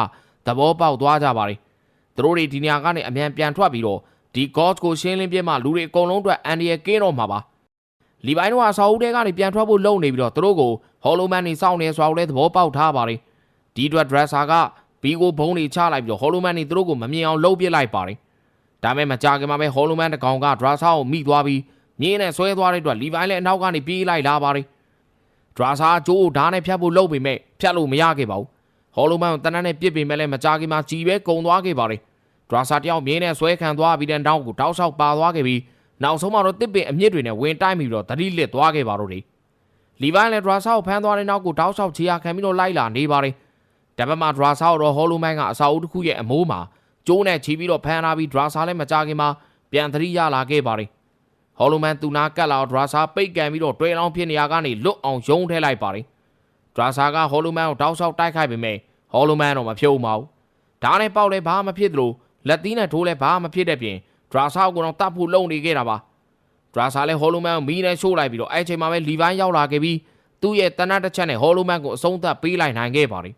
သဘောပေါက်သွားကြပါတယ်။သူတို့တွေဒီညကနေအမြန်ပြန်ထွက်ပြီးတော့ဒီ ghost ကိုရှင်းလင်းပြမှလူတွေအကုန်လုံးအတွက်အန်ရကင်းတော့မှာပါ။ လီဘိုင်းတို့ကဆောက်ဦးတဲကနေပြန်ထွက်ဖို့လုပ်နေပြီးတော့သူတို့ကိုဟော်လိုမန်နေစောင့်နေဆိုတော့လည်းသဘောပေါက်ထားပါတယ်ဒီအတွက်ဒရက်ဆာကဘီကိုဘုံတွေချလိုက်ပြီးတော့ဟော်လိုမန်နေသူတို့ကိုမမြင်အောင်လှုပ်ပစ်လိုက်ပါတယ်ဒါပေမဲ့မကြခင်မှာပဲဟော်လိုမန်တကောင်ကဒရာဆာကိုမိသွားပြီးမြင်းနဲ့ဆွဲသွားတဲ့အတွက်လီဘိုင်းလည်းအနောက်ကနေပြေးလိုက်လာပါတယ်ဒရာဆာကျိုးဓာတ်နဲ့ဖြတ်ဖို့လုပ်ပေမဲ့ဖြတ်လို့မရခဲ့ပါဘူးဟော်လိုမန်ကိုတနက်နဲ့ပြစ်ပေမဲ့လည်းမကြခင်မှာကြီးပဲကုံသွားခဲ့ပါတယ်ဒရာဆာတယောက်မြင်းနဲ့ဆွဲခံသွားပြီးတဲ့နောက်ကိုတောက်လျှောက်ပါသွားခဲ့ပြီး နောက်ဆုံးမှာတော့တစ်ပင်အမြင့်တွေနဲ့ဝင်တိုက်ပြီးတော့သတိလစ်သွားခဲ့ပါတော့တယ်လီဗိုင်းလည်းဒရာဆာကိုဖမ်းသွားတဲ့နောက်ကိုတောက်လျှောက်ချီယာခံပြီးတော့လိုက်လာနေပါတယ်ဒါပေမဲ့ဒရာဆာတော့ဟောလိုမိုင်းကအစာအုပ်တစ်ခုရဲ့အမိုးမှာကျိုးနဲ့ချီပြီးတော့ဖမ်းလာပြီးဒရာဆာလည်းမကြခင်မှာပြန်သတိရလာခဲ့ပါတယ်ဟော်လိုမန်သူနာကတ်လာဒရာဆာပိတ်ကန်ပြီးတော့တွဲလောင်းဖြစ်နေရကနေလွတ်အောင်ယုံထဲလိုက်ပါတယ်ဒရာဆာကဟော်လိုမန်ကိုတောက်လျှောက်တိုက်ခိုက်ပေမဲ့ဟော်လိုမန်တော့မဖြုံပါဘူးဓာတ်နဲ့ပေါက်လည်းဘာမှမဖြစ်သလိုလက်သီးနဲ့ထိုးလည်းဘာမှမဖြစ်တဲ့ပြင် ဒရာဆာကိုတော့တတ်ဖို့လုံနေခဲ့တာပါဒရာဆာလည်းဟော်လိုမန်ကိုမီးနဲ့ရှို့လိုက်ပြီးတော့အဲ့ချိန်မှာပဲလီဗိုင်းရောက်လာခဲ့ပြီးသူ့ရဲ့တနတ်တစ်ချက်နဲ့ဟော်လိုမန်ကိုအဆုံးသတ်ပေးလိုက်နိုင်ခဲ့ပါတယ်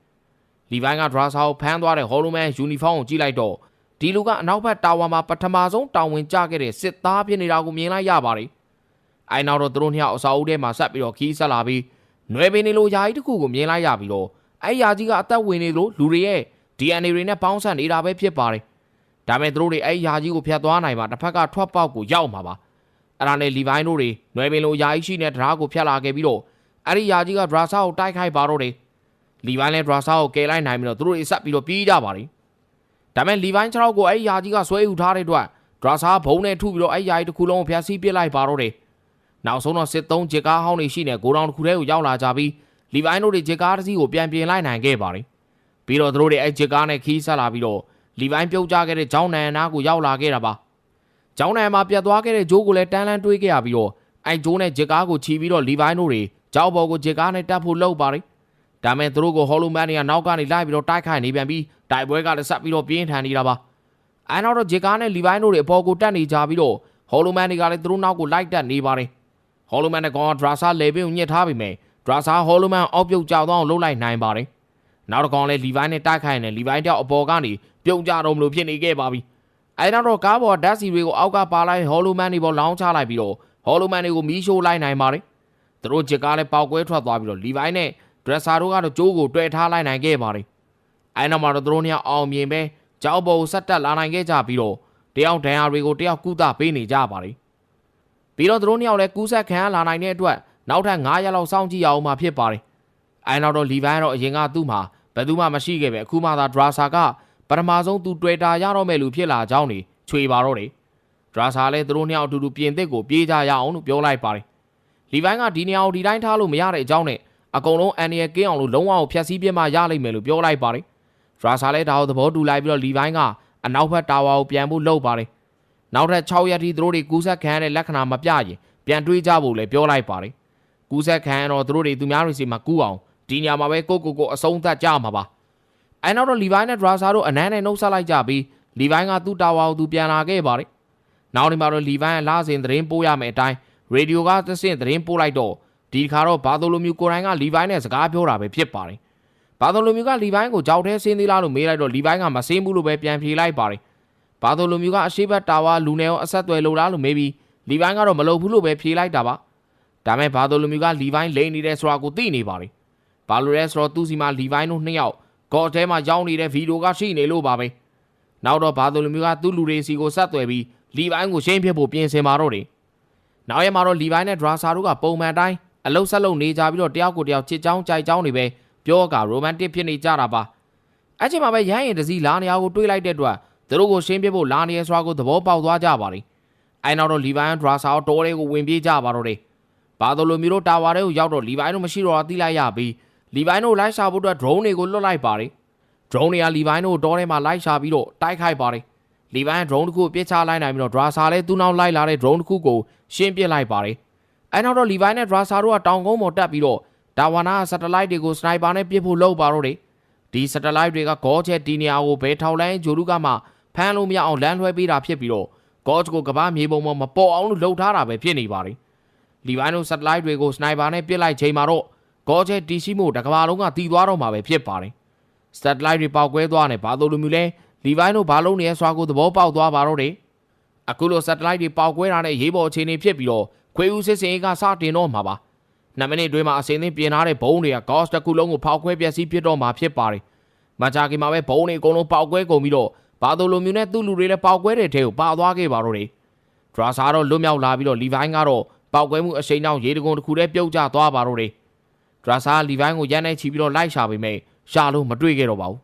လီဗိုင်းကဒရာဆာကိုဖမ်းသွားတဲ့ဟော်လိုမန်ယူနီဖောင်းကိုကြည့်လိုက်တော့ဒီလူကအနောက်ဘက်တာဝါမှာပထမဆုံးတာဝန်ကျခဲ့တဲ့စစ်သားဖြစ်နေတာကိုမြင်လိုက်ရပါတယ်အဲနောက်တော့သူတို့နှစ်ယောက်အစာအုပ်ထဲမှာဆက်ပြီးတော့ခီးဆက်လာပြီးနွယ်ပင်နေလိုယာကြီးတစ်ခုကိုမြင်လိုက်ရပြီးတော့အဲ့ယာကြီးကအသက်ဝင်နေလို့လူတွေရဲ့ DNA တွေနဲ့ပေါင်းစပ်နေတာပဲဖြစ်ပါတယ် ဒါပေမဲ့သူတို့တွေအဲ့ယာကြီးကိုဖျက်သွားနိုင်မှာတစ်ဖက်ကထွက်ပေါက်ကိုရောက်မှာပါအဲ့ဒါနဲ့လီဗိုင်းတို့တွေနွယ်ပင်လိုယာကြီးရှိတဲ့တရားကိုဖျက်လာခဲ့ပြီးတော့အဲ့ဒီယာကြီးကဒရာဆာကိုတိုက်ခိုက်ပါတော့တယ်လီဗိုင်းလည်းဒရာဆာကိုကယ်လိုက်နိုင်ပြီးတော့သူတို့တွေဆက်ပြီးတော့ပြေးကြပါတယ်ဒါပေမဲ့လီဗိုင်း6ယောက်ကိုအဲ့ဒီယာကြီးကဆွဲယူထားတဲ့အတွက်ဒရာဆာဘုံနဲ့ထုပြီးတော့အဲ့ဒီယာကြီးတစ်ခုလုံးကိုဖျက်ဆီးပစ်လိုက်ပါတော့တယ်နောက်ဆုံးတော့စစ်သုံးဂျစ်ကားဟောင်းတွေရှိနေဂိုဒေါင်တစ်ခုထဲကိုရောက်လာကြပြီးလီဗိုင်းတို့တွေဂျစ်ကားတစ်စီးကိုပြန်ပြင်လိုက်နိုင်ခဲ့ပါတယ်ပြီးတော့သူတို့တွေအဲ့ဂျစ်ကားနဲ့ခီးဆက်လာပြီးတော့ လီဗိုင်းပြုတ်ကျခဲ့တဲ့ဂျောင်းနန်နာကိုရောက်လာခဲ့တာပါဂျောင်းနန်မှာပြတ်သွားခဲ့တဲ့ဂျိုးကိုလည်းတန်းလန်းတွေးခဲ့ရပြီးတော့အဲ့ဂျိုးနဲ့ဂျစ်ကားကိုချီပြီးတော့လီဗိုင်းတို့တွေကြောက်ဘော်ကိုဂျစ်ကားနဲ့တက်ဖို့လှုပ်ပါတယ်ဒါမဲ့သူတို့ကိုဟော်လိုမန်တွေကနောက်ကနေလိုက်ပြီးတော့တိုက်ခိုက်နေပြန်ပြီးတိုက်ပွဲကလည်းဆက်ပြီးတော့ပြင်းထန်နေတာပါအဲနောက်တော့ဂျစ်ကားနဲ့လီဗိုင်းတို့တွေအပေါ်ကိုတက်နေကြပြီးတော့ဟော်လိုမန်တွေကလည်းသူတို့နောက်ကိုလိုက်တက်နေပါတယ်ဟော်လိုမန်နဲ့ကောင်ကဒရာဆာလေဘင်းကိုညှစ်ထားပြီးမယ်ဒရာဆာဟော်လိုမန်အောက်ပြုတ်ကြောက်သွားအောင်လှုပ်လိုက်နိုင်ပါတယ် နောက်တစ်ကောင်လည်းလီဗိုင်းနဲ့တိုက်ခိုက်နေလီဗိုင်းတောက်အပေါ်ကနေပြုတ်ကြတော့မလို့ဖြစ်နေခဲ့ပါပြီအဲနောက်တော့ကားပေါ်ဓာတ်စီတွေကိုအောက်ကပါလိုက်ဟော်လိုမန်တွေပေါ်လောင်းချလိုက်ပြီးတော့ဟော်လိုမန်တွေကိုမီးရှို့လိုက်နိုင်ပါတယ်သူတို့ဂျစ်ကားလည်းပေါက်ကွဲထွက်သွားပြီးတော့လီဗိုင်းနဲ့ဒရက်ဆာတို့ကတော့ကျိုးကိုတွေ့ထားလိုက်နိုင်ခဲ့ပါတယ်အဲနောက်မှာတော့သူတို့နှစ်ယောက်အောင်မြင်ပဲကြောက်ပေါ်ဆက်တက်လာနိုင်ခဲ့ကြပြီးတော့တယောက်ဒဏ်ရာတွေကိုတယောက်ကုသပေးနေကြပါတယ်ပြီးတော့သူတို့နှစ်ယောက်လည်းကူးဆက်ခံရလာနိုင်တဲ့အတွက်နောက်ထပ်9ရက်လောက်စောင့်ကြည့်ရအောင်မှာဖြစ်ပါတယ်အဲနောက်တော့လီဗိုင်းကတော့အရင်ကသူ့မှာ ဘယ်သူမှမရှိခဲ့ပဲအခုမှသာဒရာဆာကပထမဆုံးသူတွေ့တာရတော့မဲ့လူဖြစ်လာကြောင်းနေချွေပါတော့တယ်ဒရာဆာလည်းသူတို့နှစ်ယောက်အတူတူပြင်သစ်ကိုပြေးကြရအောင်လို့ပြောလိုက်ပါတယ်လီဗိုင်းကဒီနေရာကိုဒီတိုင်းထားလို့မရတဲ့အကြောင်းနဲ့အကုန်လုံးအန်ရီယကင်းအောင်လို့လုံးဝကိုဖျက်ဆီးပြစ်မှရလိမ့်မယ်လို့ပြောလိုက်ပါတယ်ဒရာဆာလည်းဒါကိုသဘောတူလိုက်ပြီးတော့လီဗိုင်းကအနောက်ဘက်တာဝါကိုပြန်ဖို့လုပ်ပါတယ်နောက်ထပ်6ရက်ထိသူတို့တွေကူးဆက်ခံရတဲ့လက္ခဏာမပြရင်ပြန်တွေးကြဖို့လည်းပြောလိုက်ပါတယ်ကူးဆက်ခံရတော့သူတို့တွေသူများတွေစီမှာကူးအောင် ဒီညမှာပဲကိုကိုကိုအဆုံးသတ်ကြမှာပါအဲနောက်တော့လီဗိုင်းနဲ့ဒရာဆာတို့အနမ်းနဲ့နှုတ်ဆက်လိုက်ကြပြီးလီဗိုင်းကသူ့တာဝါကိုသူပြန်လာခဲ့ပါတယ်နောက်ဒီမှာတော့လီဗိုင်းကလာစဉ်သတင်းပို့ရမယ်အတိုင်းရေဒီယိုကသစင်သတင်းပို့လိုက်တော့ဒီခါတော့ဘာသိုလိုမျိုးကိုရိုင်းကလီဗိုင်းနဲ့စကားပြောတာပဲဖြစ်ပါတယ်ဘာသိုလိုမျိုးကလီဗိုင်းကိုကြောက်သေးစင်းသေးလားလို့မေးလိုက်တော့လီဗိုင်းကမစင်းဘူးလို့ပဲပြန်ဖြေလိုက်ပါတယ်ဘာသိုလိုမျိုးကအရှိဘတ်တာဝါလူနယ်ရောအဆက်အသွယ်လုပ်လားလို့မေးပြီးလီဗိုင်းကတော့မလုပ်ဘူးလို့ပဲဖြေလိုက်တာပါဒါမဲ့ဘာသိုလိုမျိုးကလီဗိုင်းလိန်နေတဲ့ဆိုတာကိုသိနေပါတယ် ဘာလို့လဲဆိုတော့သူ့စီမှာလီဗိုင်းတို့နှစ်ယောက်ကော့ထဲမှာရောက်နေတဲ့ဗီဒီယိုကရှိနေလို့ပါပဲနောက်တော့ဘာသိုလိုမျိုးကသူ့လူတွေစီကိုဆက်သွယ်ပြီးလီဗိုင်းကိုရှင်းပြဖို့ပြင်ဆင်มาတော့တယ်နောက်ရက်မှာတော့လီဗိုင်းနဲ့ဒရာဆာတို့ကပုံမှန်တိုင်းအလုတ်ဆက်လုပ်နေကြပြီးတော့တယောက်ကိုတယောက်ချစ်ချောင်းကြိုက်ချောင်းတွေပဲပြောကရိုမန်တစ်ဖြစ်နေကြတာပါအဲ့ချိန်မှာပဲရဟရင်တစည်းလာနေရာကိုတွေးလိုက်တဲ့အတွက်သူတို့ကိုရှင်းပြဖို့လာနေရဆိုတာကိုသဘောပေါက်သွားကြပါလိမ့်အဲနောက်တော့လီဗိုင်းဒရာဆာတို့တိုးလေးကိုဝင်ပြေးကြပါတော့တယ်ဘာလို့လိုမျိုးတို့တာဝါတွေကိုရောက်တော့လီဗိုင်းတို့မရှိတော့သိလိုက်ရပြီး လီဗိုင်းတို့လိုက်ရှာဖို့အတွက် drone တွေကိုလွတ်လိုက်ပါတယ် drone တွေကလီဗိုင်းတို့တောထဲမှာလိုက်ရှာပြီးတော့တိုက်ခိုက်ပါတယ်လီဗိုင်း drone တစ်ခုပြစ်ချလိုက်နိုင်ပြီးတော့ဒရာဆာလည်းသူ့နောက်လိုက်လာတဲ့ drone တစ်ခုကိုရှင်းပစ်လိုက်ပါတယ်အဲနောက်တော့လီဗိုင်းနဲ့ဒရာဆာတို့ကတောင်ကုန်းပေါ်တက်ပြီးတော့ဒါဝါနာ satellite တွေကိုစနိုက်ပါနဲ့ပစ်ဖို့လုပ်ပါတော့တယ်ဒီ satellite တွေကဂေါချက်ဒီနေရာကိုဘဲထောက်လိုင်းဂျိုလူကမှဖမ်းလို့မရအောင်လမ်းလွှဲပေးတာဖြစ်ပြီးတော့ဂေါချ်ကိုကဘာမြေပုံပေါ်မပေါ်အောင်လို့လှုပ်ထားတာပဲဖြစ်နေပါတယ်လီဗိုင်းတို့ satellite တွေကိုစနိုက်ပါနဲ့ပစ်လိုက်ချိန်မှာတော့ ဂေါချက်တီရှိမို့တကဘာလုံးကတီးသွားတော့မှာပဲဖြစ်ပါတယ် satellite တွေပေါက်ကွဲသွားတယ်ဘာလို့လိုမျိုးလဲလီဗိုင်းတို့ဘာလုံးနေရဆွာကိုသဘောပေါက်သွားပါတော့တယ်အခုလို satellite တွေပေါက်ကွဲတာနဲ့ရေးပေါ်အခြေအနေဖြစ်ပြီးတော့ခွေးဦးစစ်စင်ကစတင်တော့မှာပါနှစ်မိနစ်တွင်းမှာအစင်းသင်းပြင်ထားတဲ့ဘုံတွေက ghost တစ်ခုလုံးကိုဖောက်ခွဲပျက်စီးဖြစ်တော့မှာဖြစ်ပါတယ်မကြခင်မှာပဲဘုံတွေအကုန်လုံးပေါက်ကွဲကုန်ပြီးတော့ဘာသိုလိုမျိုးနဲ့သူ့လူတွေလည်းပေါက်ကွဲတဲ့ထဲကိုပါသွားခဲ့ပါတော့တယ်ဒရာဆာတော့လွတ်မြောက်လာပြီးတော့လီဗိုင်းကတော့ပေါက်ကွဲမှုအရှိန်ကြောင့်ရေတကုံတစ်ခုတည်းပြုတ်ကျသွားပါတော့တယ် ဒရာဆာလီဗိုင်းကိုရမ်းနေချီပြီးတော့လိုက်ရှာပေမဲ့ရှာလို့မတွေ့ခဲ့တော့ပါဘူး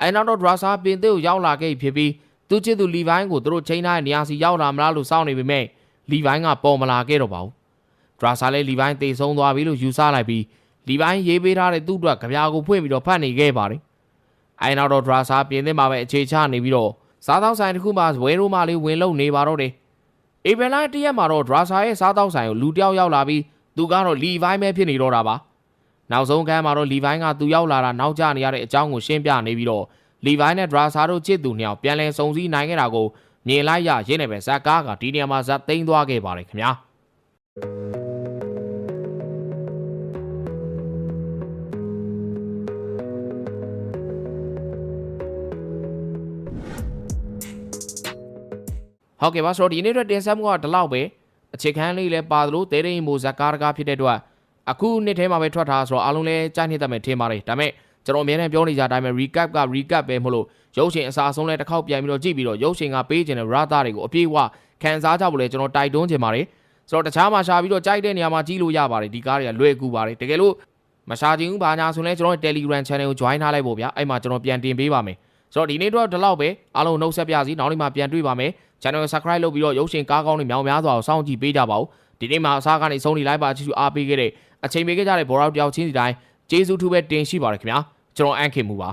အဲနောက်တော့ဒရာဆာပင်သစ်ကိုရောက်လာခဲ့ဖြစ်ပြီးသူချစ်သူလီဗိုင်းကိုသူတို့ချိန်ထားတဲ့နေရာစီရောက်လာမလားလို့စောင့်နေပေမဲ့လီဗိုင်းကပေါ်မလာခဲ့တော့ပါဘူးဒရာဆာလည်းလီဗိုင်းတေဆုံးသွားပြီလို့ယူဆလိုက်ပြီးလီဗိုင်းရေးပေးထားတဲ့သူ့အတွက်ကြပြာကိုဖွင့်ပြီးတော့ဖတ်နေခဲ့ပါတယ်အိုင်နောက်တော့ဒရာဆာပြင်သစ်မှာပဲအခြေချနေပြီးတော့စားသောက်ဆိုင်တစ်ခုမှာဝဲရိုးမလေးဝင်လုံနေပါတော့တယ်ဧပြီလတရက်မှာတော့ဒရာဆာရဲ့စားသောက်ဆိုင်ကိုလူတစ်ယောက်ရောက်လာပြီးသူကတော့လီဗိုင်းပဲဖြစ်နေတော့တာပါ နောက်ဆုံးကမ်းမှာတော့လီဗိုင်းကသူရောက်လာတာနောက်ကျနေရတဲ့အကြောင်းကိုရှင်းပြနေပြီးတော့လီဗိုင်းနဲ့ဒရာဆာတို့ချစ်သူနှစ်ယောက်ပြန်လည်စုံစည်းနိုင်ခဲ့တာကိုမြင်လိုက်ရရင်းနဲ့ပဲဇက်ကားကဒီနေရာမှာဇက်သိမ်းသွားခဲ့ပါတယ်ခင်ဗျာဟုတ်ကဲ့ပါဆိုတော့ဒီနေ့အတွက်တင်ဆက်မှုကဒီလောက်ပဲအခြေခံလေးလည်းပါသလိုတဲတိန်မိုဇက်ကားတကားဖြစ်တဲ့အတွက် အခုနှစ်ထဲမှာပဲထွက်ထားဆိုတော့အားလုံးလည်းကြားနေတတ်မယ်ထင်ပါတယ်ဒါပေမဲ့ကျွန်တော်အများနဲ့ပြောနေကြအတိုင်းပဲ recap က recap ပဲမလို့ရုပ်ရှင်အစားအဆုံးလဲတစ်ခေါက်ပြန်ပြီးတော့ကြည့်ပြီးတော့ရုပ်ရှင်ကပေးခြင်းတဲ့ rata တွေကိုအပြည့်အဝခံစားကြဖို့လဲကျွန်တော်တိုက်တွန်းချင်ပါတယ်ဆိုတော့တခြားမှာရှာပြီးတော့ကြိုက်တဲ့နေရာမှာကြည့်လို့ရပါတယ်ဒီကားတွေကလွယ်ကူပါတယ်တကယ်လို့မရှာချင်ဘူးဘာညာဆိုလဲကျွန်တော် Telegram channel ကို join ထားလိုက်ဖို့ဗျာအဲ့မှာကျွန်တော်ပြန်တင်ပေးပါမယ်ဆိုတော့ဒီနေ့တော့ဒီလောက်ပဲအားလုံးနှုတ်ဆက်ပြစီနောက်နေ့မှပြန်တွေ့ပါမယ် channel ကို subscribe လုပ်ပြီးတော့ရုပ်ရှင်ကားကောင်းတွေမြောင်များစွာကိုစောင့်ကြည့်ပေးကြပါဦး ဒီနေ့မှာအစားကနေဆုံးနေလိုက်ပါချစ်ချူအားပေးခဲ့တဲ့အချိန်ပေးခဲ့ကြတဲ့ဘောရောက်တယောက်ချင်းစီတိုင်းကျေးဇူးထူးပဲတင်ရှိပါတယ်ခင်ဗျာကျွန်တော်အန်ခင်မူပါ